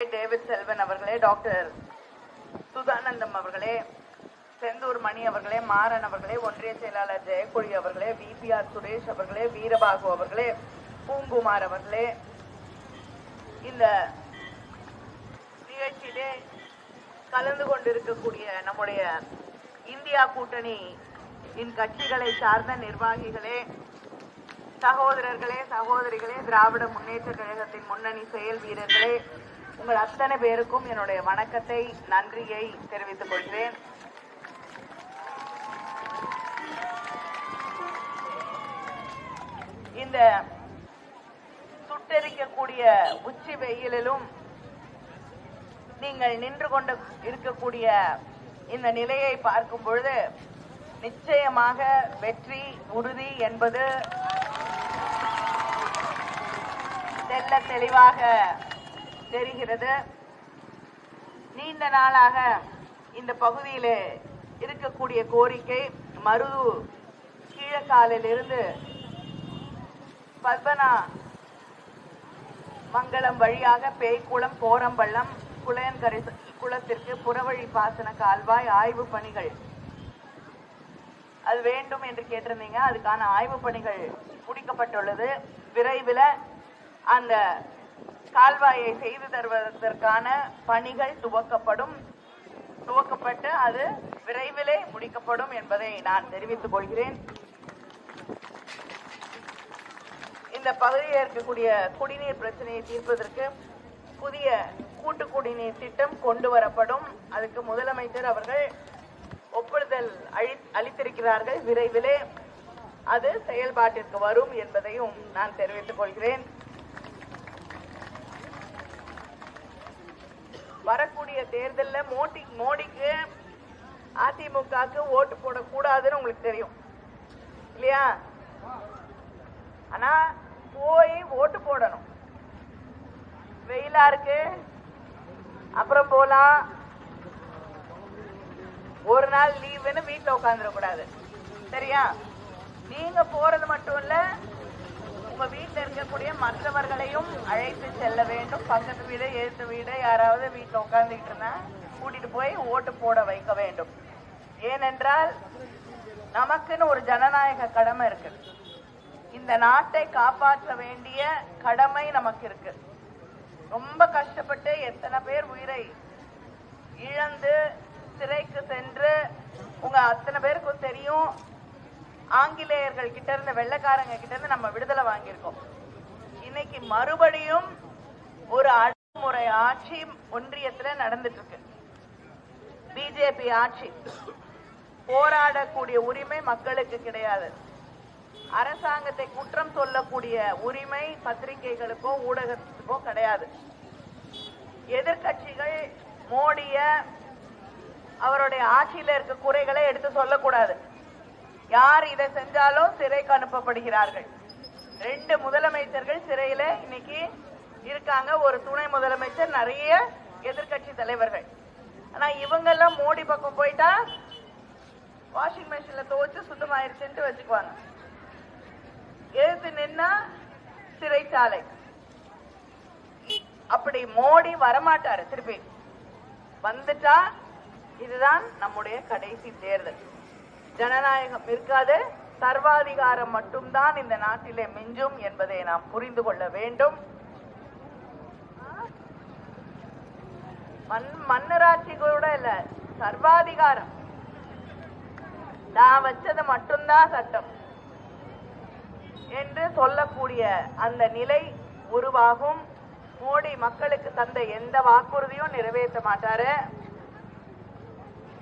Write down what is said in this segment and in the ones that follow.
David Selvan அவர்களே doctor சுதானந்தம் அவர்களே செந்தூர் மணி அவர்களே மாறன் அவர்களே ஒன்றிய செயலாளர் ஜெயக்குழி அவர்களே விபிஆர் சுரேஷ் அவர்களே வீரபாகு அவர்களே பூங்குமார் அவர்களே இந்த நிகழ்ச்சியிலே கலந்து கொண்டிருக்கக்கூடிய நம்முடைய இந்தியா கூட்டணி இன் கட்சிகளை சார்ந்த நிர்வாகிகளே சகோதரர்களே சகோதரிகளே திராவிட முன்னேற்ற கழகத்தின் முன்னணி செயல் வீரர்களே உங்கள் அத்தனை பேருக்கும் என்னுடைய வணக்கத்தை நன்றியை தெரிவித்துக் கொள்கிறேன். இந்த சுட்டெரிக்கக்கூடிய உச்சி வெயிலிலும் நீங்கள் நின்று கொண்டு இருக்கக்கூடிய இந்த நிலையை பார்க்கும் பொழுது நிச்சயமாக வெற்றி உறுதி என்பது தெல்ல தெளிவாக தெரிகிறது. நீண்ட நாளாக இந்த பகுதியிலே இருக்கக்கூடிய கோரிக்கை மருது கீழக்காலிலிருந்து பத்மனா மங்கலம் வழியாக பேய்க்குளம் கோரம்பள்ளம் குளையன்கரை குளத்திற்கு புறவழி பாசன கால்வாய் ஆய்வு பணிகள். அது வேண்டும் என்று கேட்டிருந்தீங்க. அதுக்கான ஆய்வு பணிகள் முடிக்கப்பட்டுள்ளது. விரைவில் அந்த கால்வாயை செய்து தருவதற்கான பணிகள் துவக்கப்படும். துவக்கப்பட்டு அது விரைவிலே முடிக்கப்படும் என்பதை நான் தெரிவித்துக் கொள்கிறேன். இந்த பகுதியில் இருக்கக்கூடிய குடிநீர் பிரச்சனையை தீர்ப்பதற்கு புதிய கூட்டு குடிநீர் திட்டம் கொண்டு வரப்படும். அதுக்கு முதலமைச்சர் அவர்கள் ஒப்புதல் அழி அளித்திருக்கிறார்கள். விரைவிலே அது செயல்பாட்டிற்கு வரும் என்பதையும் நான் தெரிவித்துக் கொள்கிறேன். வரக்கூடிய தேர்தலில் மோடி மோடிக்கு அதிமுகவுக்கு ஓட்டு போடக்கூடாதுன்னு உங்களுக்கு தெரியும். இல்லையா? ஆனா போய் ஓட்டு போடணும். வெயிலா இருக்கு. அப்புறம் போலாம். ஒரு நாள் லீவுன்னு வீட்டில் உட்காந்துடக்கூடாது சரியா? நீங்க போறது மட்டும் இல்ல உங்க வீட்டுல இருக்கக்கூடிய மற்றவர்களையும் அழைத்து செல்ல வேண்டும் பக்கத்து வீடு எழுத்து வீடு யாராவது வீட்டில் உட்காந்துக்கிட்டு இருந்தா கூட்டிட்டு போய் ஓட்டு போட வைக்க வேண்டும். ஏனென்றால் நமக்குன்னு ஒரு ஜனநாயக கடமை இருக்கு. இந்த நாட்டை காப்பாற்ற வேண்டிய கடமை நமக்கு இருக்கு. ரொம்ப கஷ்டப்பட்டு எத்தனை பேர் உயிரை இழந்து சிறைக்கு சென்று உங்க அத்தனை பேருக்கும் தெரியும் ஆங்கிலேயர்கள் கிட்ட இருந்து வெள்ளக்காரங்க கிட்ட இருந்து நம்ம விடுதலை வாங்கியிருக்கோம். இன்னைக்கு மறுபடியும் ஒரு அடக்குமுறை ஆட்சி ஒன்றியத்துல நடந்துட்டு இருக்கு பிஜேபி ஆட்சி. போராடக்கூடிய உரிமை மக்களுக்கு கிடையாது. அரசாங்கத்தை குற்றம் சொல்லக்கூடிய உரிமை பத்திரிகைகளுக்கோ ஊடகத்துக்கோ கிடையாது. எதிர்க்கட்சிகள் மோடிய அவருடைய ஆட்சியில இருக்க குறைகளை எடுத்து சொல்லக்கூடாது. யார் இதை செஞ்சாலும் சிறைக்கு அனுப்பப்படுகிறார்கள். ரெண்டு முதலமைச்சர்கள் சிறையில இன்னைக்கு இருக்காங்க. ஒரு துணை முதலமைச்சர் நிறைய எதிர்க்கட்சி தலைவர்கள். ஆனா இவங்க எல்லாம் மோடி பக்கம் போயிட்டா வாஷிங் மிஷின்ல துவைச்சு சுத்தமாயிருச்சுன்ட்டு வச்சுக்குவாங்க. எதிர்த்து நின்னா சிறைச்சாலை. அப்படி மோடி வரமாட்டாரு திருப்பி. வந்துட்டா இதுதான் நம்முடைய கடைசி தேர்தல். ஜனநாயகம் இருக்காது. சர்வாதிகாரம் மட்டும்தான் இந்த நாட்டிலே மிஞ்சும் என்பதை நாம் புரிந்து கொள்ள வேண்டும். மண் மன்னராட்சி கூட இல்ல சர்வாதிகாரம். நான் வச்சது மட்டும்தான் சட்டம். என்று சொல்லக்கூடிய அந்த நிலை உருவாகும். மோடி மக்களுக்கு தந்த எந்த வாக்குறுதியும் நிறைவேற்ற மாட்டாரு.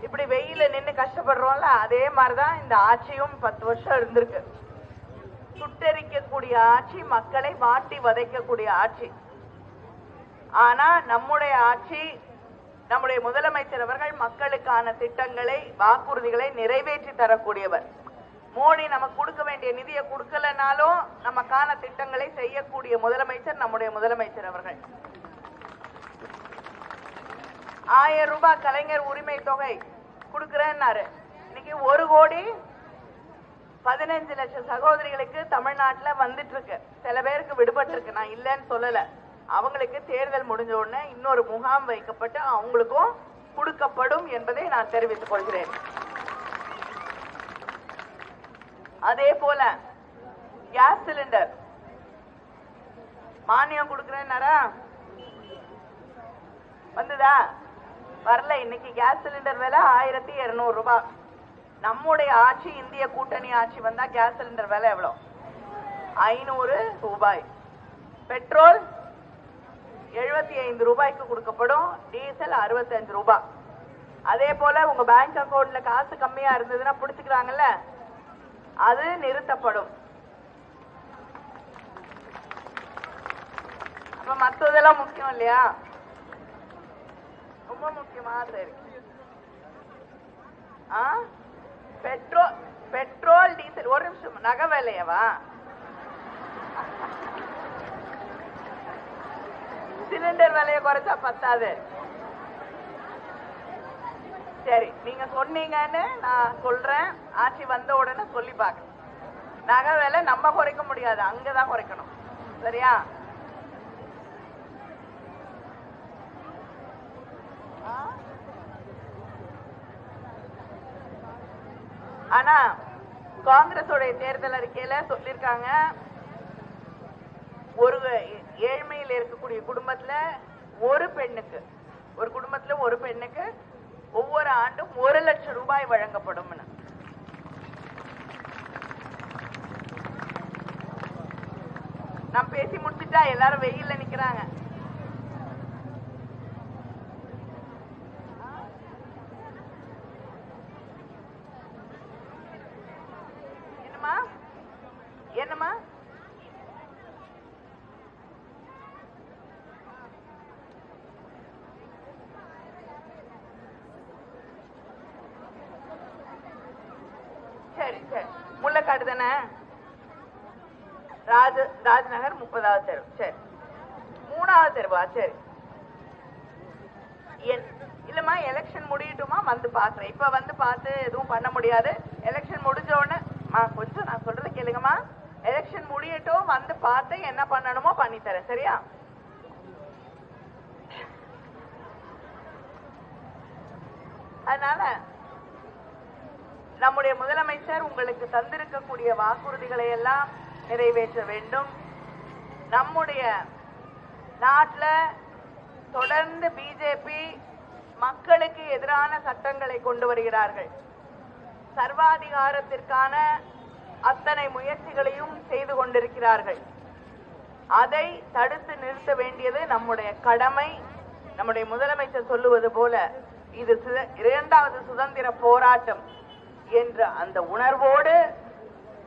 இப்படி வெயில நின்னு கஷ்டப்படுறோம்ல அதே மாதிரிதான் இந்த ஆட்சியும் பத்து வருஷம் இருந்திருக்கு. சுட்டரிக்கக்கூடிய ஆட்சி மக்களை வாட்டி வதைக்கக்கூடிய ஆட்சி. ஆனா நம்முடைய ஆட்சி நம்முடைய முதலமைச்சர் அவர்கள் மக்களுக்கான திட்டங்களை வாக்குறுதிகளை நிறைவேற்றி தரக்கூடியவர். மோடி நமக்கு கொடுக்க வேண்டிய நிதியை கொடுக்கலனாலும் நமக்கான திட்டங்களை செய்யக்கூடிய முதலமைச்சர் நம்முடைய முதலமைச்சர் அவர்கள். ஆயிரம் ரூபாய் கலைஞர் உரிமை தொகை கொடுக்குறேன்னாரு. இன்னைக்கு ஒரு கோடி பதினஞ்சு லட்சம் சகோதரிகளுக்கு தமிழ்நாட்டுல வந்துட்டு இருக்கு. சில பேருக்கு விடுபட்டு இருக்கு நான் இல்லைன்னு சொல்லலை. அவங்களுக்கு தேர்தல் முடிஞ்ச உடனே இன்னொரு முகாம் வைக்கப்பட்டு அவங்களுக்கும் கொடுக்கப்படும் என்பதை நான் தெரிவித்துக் கொள்கிறேன். அதே போல கேஸ் சிலிண்டர் மானியம் கொடுக்கிறேன்னாரா? வந்துதா? வரல இன்னைக்கு கேஸ் சிலிண்டர் விலை ஆயிரத்தி இருநூறு ரூபாய் நம்முடைய ஆட்சி இந்திய கூட்டணி ஆட்சி வந்தா கேஸ் சிலிண்டர் விலை எவ்வளவு ஐநூறு ரூபாய். பெட்ரோல் எழுபத்தி ஐந்து ரூபாய்க்கு கொடுக்கப்படும் டீசல் அறுபத்தஞ்சு ரூபாய் அதே போல உங்க பேங்க் அக்கௌண்ட்ல காசு கம்மியா இருந்ததுன்னா பிடிச்சுக்கிறாங்கல்ல? அது நிறுத்தப்படும். அப்ப மத்ததெல்லாம் முக்கியம் இல்லையா? ரொம்ப முக்கியமா சரி ஆ? Petrol petrol diesel. ஒரு நிமிஷம் நகை விலையவா? சிலிண்டர் விலையை குறைச்சா பத்தாது. சரி நீங்க சொன்னீங்கன்னு நான் சொல்றேன். ஆட்சி வந்த உடனே சொல்லி பாக்க நகை விலை நம்ம குறைக்க முடியாது அங்கதான் குறைக்கணும். சரியா? ஆனா காங்கிரஸோட தேர்தல் அறிக்கையில சொல்லிருக்காங்க ஒரு ஏழ்மையில் இருக்கக்கூடிய குடும்பத்துல ஒரு பெண்ணுக்கு ஒரு குடும்பத்துல ஒரு பெண்ணுக்கு ஒவ்வொரு ஆண்டும் ஒரு லட்சம் ரூபாய் வழங்கப்படும் நான் பேசி முடிச்சுட்டா எல்லாரும் வெயில்ல நிக்கிறாங்க என்னம்மா என்னம்மா சரி சரி முள்ளக்காடு தானே? ராஜ ராஜ்நகர் முப்பதாவது தெரு. சரி. மூணாவது தெருவா? சரி. என்- இல்லம்மா எலெக்ஷன் முடியட்டுமா? வந்து பாக்குறேன். இப்ப வந்து பார்த்து எதுவும் பண்ண முடியாது. எலெக்ஷன் முடிஞ்ச உடனே கொஞ்சம் நான் சொல்றதை கேளுங்கம்மா. எலெக்ஷன் முடியட்டும் வந்து பார்த்து என்ன பண்ணணுமோ பண்ணி தரேன் சரியா? அதனால நம்முடைய முதலமைச்சர் உங்களுக்கு தந்திருக்கக்கூடிய வாக்குறுதிகளை எல்லாம் நிறைவேற்ற வேண்டும். நம்முடைய நாட்டுல தொடர்ந்து பிஜேபி மக்களுக்கு எதிரான சட்டங்களை கொண்டு வருகிறார்கள். சர்வாதிகாரத்திற்கான அத்தனை முயற்சிகளையும் செய்து கொண்டிருக்கிறார்கள். அதை தடுத்து நிறுத்த வேண்டியது நம்முடைய கடமை. நம்முடைய முதலமைச்சர் சொல்லுவது போல இது சுத- இரண்டாவது சுதந்திர போராட்டம். என்ற அந்த உணர்வோடு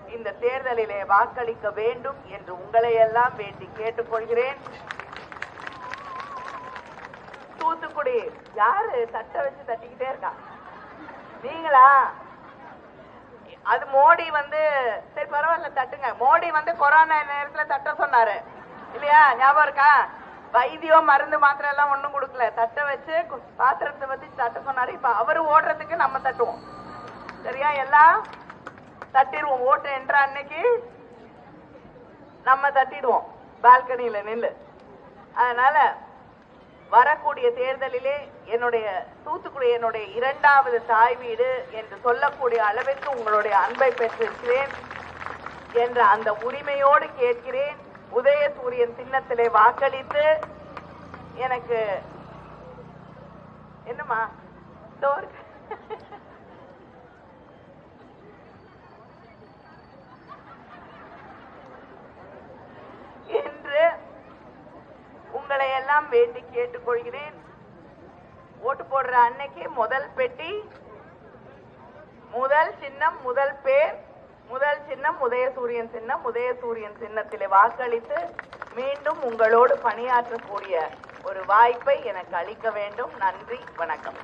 இந்த தேர்தலிலே வாக்களிக்க வேண்டும் என்று உங்களை எல்லாம் வேண்டி கேட்டுக்கொள்கிறேன். தூத்துக்குடி யாரு தட்ட வச்சு தட்டிக்கிட்டே இருக்கா? நீங்களா? அது மோடி வந்து சரி பரவாயில்ல தட்டுங்க. மோடி வந்து கொரோனா நேரத்துல தட்ட சொன்னாரு. இல்லையா? ஞாபகம் இருக்கா? வைத்தியம் மருந்து மாத்திரை எல்லாம் ஒண்ணும் கொடுக்கல. தட்ட வச்சு கு- பாத்திரத்தை வச்சு தட்ட சொன்னாரு. இப்ப அவரு ஓடுறதுக்கு நம்ம தட்டுவோம். சரியா? எல்லாம் தட்டிடுவோம். ஓட்டு என்ற அன்னைக்கு நம்ம தட்டிடுவோம். பால்கனியில நில்லு. அதனால வரக்கூடிய தேர்தலிலே என்னுடைய தூத்துக்குடி என்னுடைய இரண்டாவது தாய் வீடு என்று சொல்லக்கூடிய அளவிற்கு உங்களுடைய அன்பை பெற்றிருக்கிறேன் என்ற அந்த உரிமையோடு கேட்கிறேன். உதயசூரியன் சின்னத்திலே வாக்களித்து எனக்கு என்னம்மா? டோர் இருக்கு. என்று உங்களை எல்லாம் வேண்டி கேட்டுக்கொள்கிறேன். ஓட்டு போடுற அன்னைக்கு முதல் பெட்டி முதல் சின்னம் முதல் பேர் முதல் சின்னம் உதயசூரியன் சின்னம் உதயசூரியன் சின்னத்திலே வாக்களித்து மீண்டும் உங்களோடு பணியாற்றக்கூடிய ஒரு வாய்ப்பை எனக்கு அளிக்க வேண்டும். நன்றி வணக்கம்.